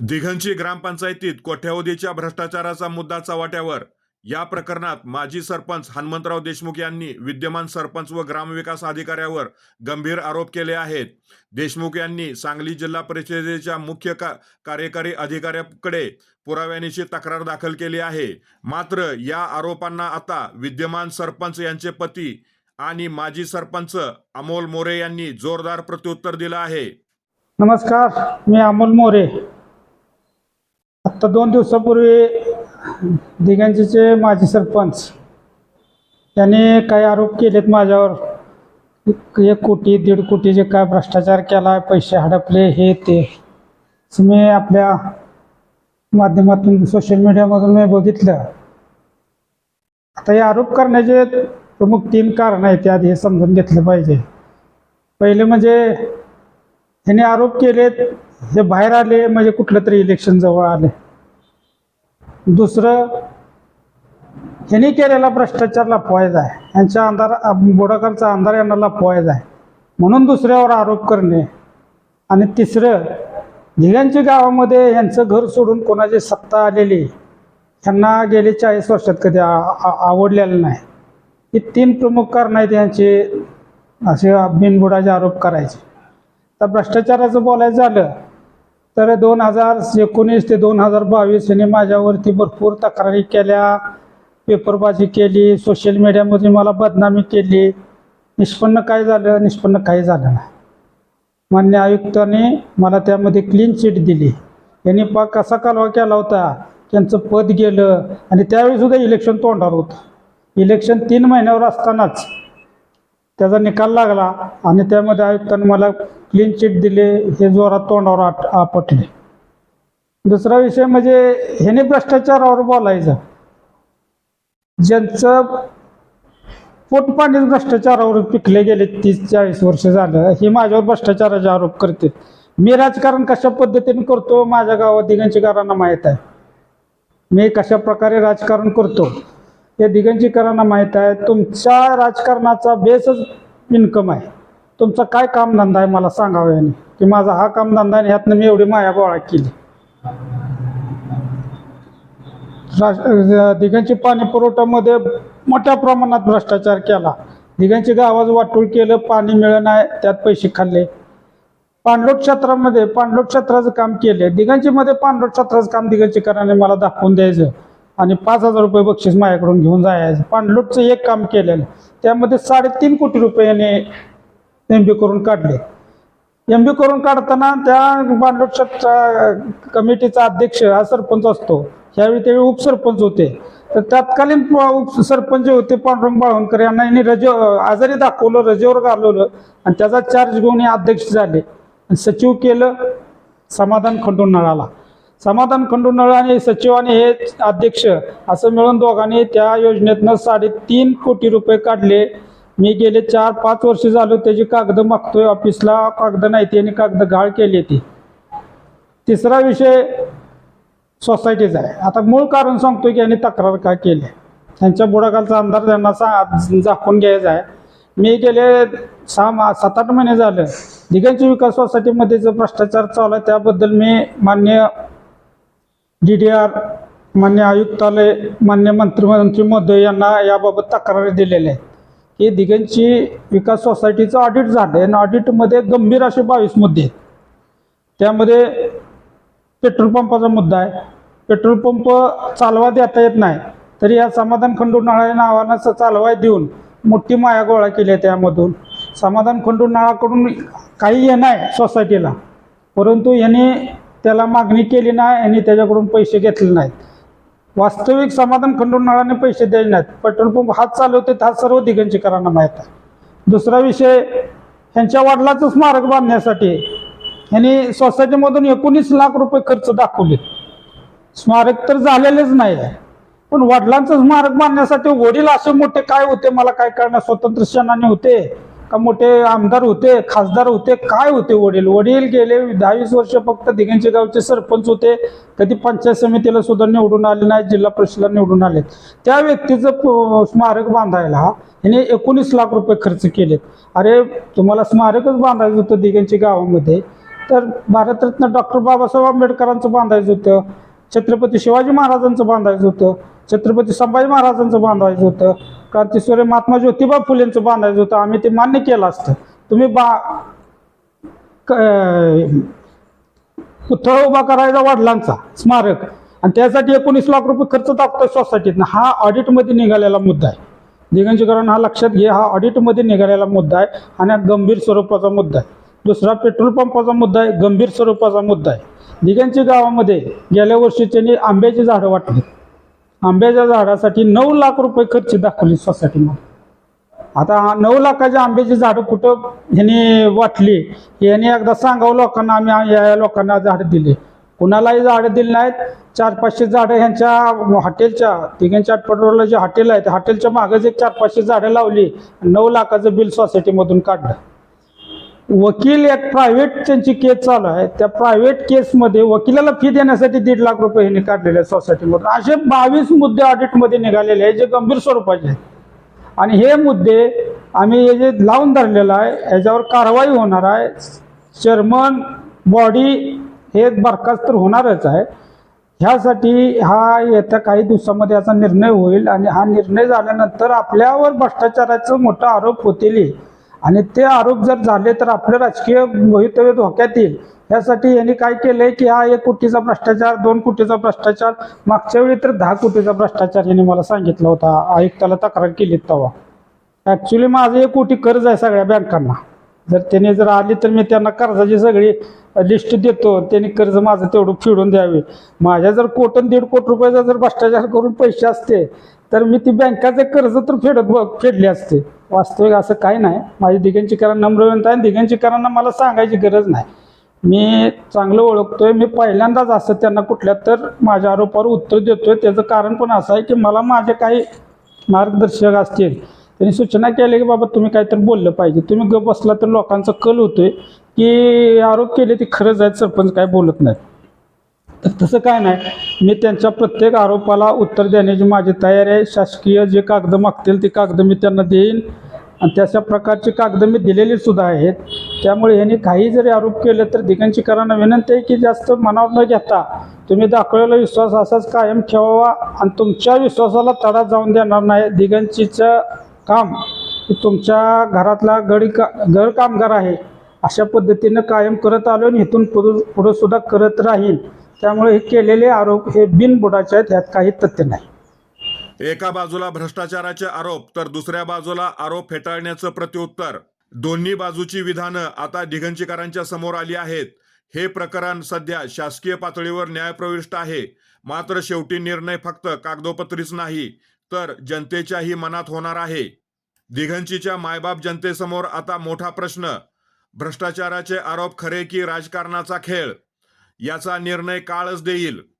दिघंची ग्रामपंचायतीत कोट्यावधीच्या भ्रष्टाचाराचा मुद्दा चव्हाट्यावर. या प्रकरणात माजी सरपंच हनुमंतराव देशमुख यांनी विद्यमान सरपंच व ग्रामविकास अधिकाऱ्यावर गंभीर आरोप केले आहेत. देशमुख यांनी सांगली जिल्हा परिषदेच्या मुख्य का कार्यकारी अधिकाऱ्याकडे पुराव्यानीची तक्रार दाखल केली आहे. मात्र या आरोपांना आता विद्यमान सरपंच यांचे पती आणि माजी सरपंच अमोल मोरे यांनी जोरदार प्रत्युत्तर दिलं आहे. नमस्कार मी अमोल मोरे. आत्ता दोन दिवसापूर्वी दिगंजीचे माजी सरपंच त्याने काही आरोप केलेत माझ्यावर. एक कोटी दीड कोटी जे काय भ्रष्टाचार केला पैसे हडपले हे ते. मी आपल्या माध्यमातून सोशल मीडियामधून मी बघितलं. आता हे आरोप करण्याचे प्रमुख तीन कारण आहेत ते आधी हे समजून घेतलं पाहिजे. पहिले म्हणजे ह्याने आरोप केलेत हे बाहेर आले म्हणजे कुठलं तरी इलेक्शन जवळ आले. दुसरं यांनी केलेला भ्रष्टाचार लपवायचा आहे यांच्या अंधार बुडाखालचा अंधार यांना लपवायचा आहे. म्हणून दुसऱ्यावर आरोप करणे. आणि तिसरं धिगांची गावामध्ये यांचं घर सोडून कोणाची सत्ता आलेली ह्यांना गेले चाळीस वर्षात कधी आ- आवडलेलं नाही. ही तीन प्रमुख कारणं आहेत यांचे असे बिनबुडाचे आरोप करायचे. तर भ्रष्टाचाराचं बोलायचं झालं तर दोन हजार एकोणीस ते दोन हजार बावीस यांनी माझ्यावरती भरपूर तक्रारी केल्या पेपरबाजी केली सोशल मीडियामध्ये मला बदनामी केली. निष्पन्न काय झालं? निष्पन्न काही झालं नाही. मान्य आयुक्तांनी मला त्यामध्ये क्लीन चिट दिली. यांनी पा कसा कालवा केला होता? त्यांचं पद गेलं आणि त्यावेळीसुद्धा इलेक्शन तोंडावर होतं. इलेक्शन तीन महिन्यावर असतानाच त्याचा निकाल लागला आणि त्यामध्ये आयुक्तांनी मला क्लीन चिट दिले हे जोरात तोंडावर आट आपटले. दुसरा विषय म्हणजे ह्याने भ्रष्टाचारावर बोलायचं. ज्यांचं पोटपाणीच भ्रष्टाचारावर पिकले गेले तीस चाळीस वर्ष झालं हे माझ्यावर भ्रष्टाचाराचे आरोप करते. मी राजकारण कशा पद्धतीने करतो माझ्या गावात दिगंचीकरांना माहीत आहे. मी कशा प्रकारे राजकारण करतो या दिगंजीकरांना माहीत आहे. तुमच्या राजकारणाचा बेसच इन्कम आहे. तुमचा काय कामधंदा आहे मला सांगावं याने की माझा हा कामधंदा आहे आणि ह्यातनं मी एवढी माया गोळा केली. राज दिगंची पाणी पुरवठ्यामध्ये मोठ्या प्रमाणात भ्रष्टाचार केला. दिगंची गावाज वाटूळ केलं पाणी मिळणं नाही त्यात पैसे खाल्ले. पाणलोट क्षेत्रामध्ये पाणलोट क्षेत्राचं काम केले. दिगंचीमध्ये पाणलोट क्षेत्राचं काम दिगंचीकरांनी मला दाखवून द्यायचं. आणि पाच हजार रुपये बक्षीस माझ्याकडून घेऊन जायचं. पाणलोटचं एक काम केलेलं. त्यामध्ये साडेतीन कोटी रुपयाने एम बी करून काढले. एम बी करून काढताना त्या पाणलोट कमिटीचा अध्यक्ष हा सरपंच असतो. ह्यावेळी त्यावेळी उपसरपंच होते. तर तत्कालीन उपसरपंच होते पांडुरंग बाळवणकर यांना यांनी रजे आजारी दाखवलं रजेवर घालवलं आणि त्याचा चार्ज घेऊन हे अध्यक्ष झाले. आणि सचिव केलं समाधान खंडून नळाला. समाधान खंडूनळ आणि सचिव आणि हे अध्यक्ष असं मिळून दोघांनी त्या योजनेतनं साडेतीन कोटी रुपये काढले. मी गेले चार पाच वर्ष झालो त्याची कागद मागतोय ऑफिसला कागद नाही ती आणि कागद गाळ केली ती. तिसरा विषय सोसायटीचा आहे. आता मूळ कारण सांगतोय की यांनी तक्रार का केली? त्यांच्या बुडाखालचा अंधार त्यांना सा झाकून घ्यायचा आहे. मी गेले सहा मा सात आठ महिने झालं. दिघांची विकास सोसायटीमध्ये जो भ्रष्टाचार चालू आहे. त्याबद्दल मी मान्य डी डी आर मान्य आयुक्तालय मान्य मंत्री महोदय यांना याबाबत तक्रारी दिलेल्या आहेत. की दिगंची विकास सोसायटीचं ऑडिट झालं आणि ऑडिटमध्ये गंभीर असे बावीस मुद्दे आहेत. त्यामध्ये पेट्रोल पंपाचा मुद्दा आहे. पेट्रोल पंप चालवा देता येत नाही. तरी या समाधान खंडूनाळा या नावानं चालवाय देऊन मोठी माया गोळा केली आहे त्यामधून. समाधान खंडूनाळाकडून काही हे नाही सोसायटीला. परंतु यांनी त्याला मागणी केली नाही यांनी त्याच्याकडून पैसे घेतले नाहीत. वास्तविक समाधान खंडूनाळाने पैसे द्यायचे नाहीत. पेट्रोल पंप हात चालवते हा सर्व दिगंजीकरांना माहीत आहे. दुसरा विषय ह्यांच्या वडिलाचं स्मारक बांधण्यासाठी ह्यांनी सोसायटीमधून एकोणीस लाख रुपये खर्च दाखवले. स्मारक तर झालेलेच नाही आहे पण वडिलांचं स्मारक बांधण्यासाठी वडील असे मोठे काय होते मला काय कळणार? स्वतंत्र सेनानी होते. मोठे आमदार होते खासदार होते काय होते वडील? वडील गेले दहावीस वर्ष फक्त दिगंचे गावचे सरपंच होते. कधी पंचायत समितीला सुद्धा निवडून आले नाही जिल्हा परिषदला निवडून आले. त्या व्यक्तीचं स्मारक बांधायला याने एकोणीस लाख रुपये खर्च केलेत. अरे तुम्हाला स्मारकच बांधायचं होतं दिगंची गावामध्ये. तर भारतरत्न डॉक्टर बाबासाहेब आंबेडकरांचं बांधायचं होतं. छत्रपती शिवाजी महाराजांचं बांधायचं होतं. छत्रपती संभाजी महाराजांचं बांधायचं होतं. क्रांतीसूर्य महात्मा ज्योतिबा फुलेंचं बांधायचं होतं. आम्ही ते मान्य केलं असतं. तुम्ही बा पुतळा उभा करायचा वडिलांचा स्मारक. आणि त्यासाठी एकोणीस लाख रुपये खर्च टाकतोय सोसायटीतनं हा ऑडिटमध्ये निघालेला मुद्दा आहे. दिगंजीकरण हा लक्षात घे हा ऑडिटमध्ये निघालेला मुद्दा आहे. आणि हा गंभीर स्वरूपाचा मुद्दा आहे. दुसरा पेट्रोल पंपाचा मुद्दा आहे. गंभीर स्वरूपाचा मुद्दा आहे. दिगंची गावामध्ये गेल्या वर्षी त्यांनी आंब्याची झाडं वाटली. आंब्याच्या झाडासाठी नऊ लाख रुपये खर्च दाखवली सोसायटीमध्ये आता नऊ लाखाची आंब्याची झाडं कुठं ह्याने वाटली याने एकदा सांगावं लोकांना आम्ही या लोकांना झाडं दिली. कुणालाही झाडं दिली नाहीत. चार पाचशे झाडं ह्यांच्या हॉटेलच्या तिघांच्या आठवड्याला जे हॉटेल आहे त्या हॉटेलच्या मागच एक चार पाचशे झाडं लावली नऊ लाखाचं बिल सोसायटीमधून काढलं. वकील एक प्रायव्हेट त्यांची केस चालू आहे. त्या प्रायव्हेट केसमध्ये वकिलाला फी देण्यासाठी दीड लाख रुपये हे काढलेले आहेत सोसायटीमधून असे बावीस मुद्दे ऑडिटमध्ये निघालेले आहेत जे गंभीर स्वरूपाचे आहेत. आणि हे मुद्दे आम्ही हे जे लावून धरलेलं आहे याच्यावर कारवाई होणार आहे. चेअरमन बॉडी हे बरखास्त तर होणारच आहे. ह्यासाठी हा येत्या काही दिवसामध्ये याचा निर्णय होईल. आणि हा निर्णय झाल्यानंतर आपल्यावर भ्रष्टाचाराचं मोठा आरोप होतील आणि ते आरोप जर झाले तर आपलं राजकीय भवितव्य धोक्यात येईल. यासाठी यांनी काय केलंय की हा एक कोटीचा भ्रष्टाचार दोन कोटीचा भ्रष्टाचार मागच्या वेळी तर दहा कोटीचा भ्रष्टाचार यांनी मला सांगितला होता. आयुक्ताला तक्रार केली तेव्हा. ॲक्च्युली माझं एक कोटी कर्ज आहे सगळ्या बँकांना. जर त्याने जर आली तर मी त्यांना कर्जाची सगळी लिस्ट देतो. त्यांनी कर्ज माझं तेवढं फेडून द्यावे. माझ्या जर कोटन दीड कोटी रुपयाचा जर भ्रष्टाचार करून पैसे असते तर मी ती बँकाचं कर्ज तर फेडत बघ फेडली असते. वास्तविक असं काही नाही. माझी दिगंचीकरांना नम्र विनंती आहे. दिगंचीकरांना मला सांगायची गरज नाही. मी चांगलं ओळखतोय. मी पहिल्यांदाच असं त्यांना कुठल्या तर माझ्या आरोपावर उत्तर देतोय. त्याचं कारण पण असं आहे की मला माझे काही मार्गदर्शक असतील. त्यांनी सूचना केल्या की बाबा तुम्ही काहीतरी बोललं पाहिजे. तुम्ही गप बसला तर लोकांचा कल होतोय की आरोप केले ते खरंच आहेत सरपंच काय बोलत नाहीत. तर तसं काय नाही. मी त्यांच्या प्रत्येक आरोपाला उत्तर देण्याची माझी तयारी आहे. शासकीय जे कागद मागतील ती कागद मी त्यांना देईन. आणि तशा प्रकारची कागद मी दिलेली सुद्धा आहेत. त्यामुळे ह्यांनी काही जरी आरोप केले तर दिगंचीकरांना विनंती आहे की जास्त मनावर न घेता तुम्ही दाखवलेला विश्वास असाच कायम ठेवावा. आणि तुमच्या विश्वासाला तडा जाऊन देणार नाही. दिगंचीचं काम तुमच्या घरातला गडी का घर कामगार आहे. अशा पद्धतीनं कायम करत आलो आणि इथून पुढं पुढंसुद्धा करत राहील त्यामुळे हे केलेले आरोप हे बिनबुडाचे आहेत ह्यात काही तथ्य नाही. एका बाजूला भ्रष्टाचाराचे आरोप तर दुसऱ्या बाजूला आरोप फेटाळण्याचं प्रत्युत्तर. दोन्ही बाजूची विधानं आता दिगंचीकरांच्या समोर आली आहेत. हे प्रकरण सध्या शासकीय पातळीवर न्यायप्रविष्ट आहे. मात्र शेवटी निर्णय फक्त कागदोपत्रीच नाही तर जनतेच्याही मनात होणार आहे. दिघंचीच्या मायबाप जनतेसमोर आता मोठा प्रश्न. भ्रष्टाचाराचे आरोप खरे की राजकारणाचा खेळ? याचा निर्णय काळच देईल.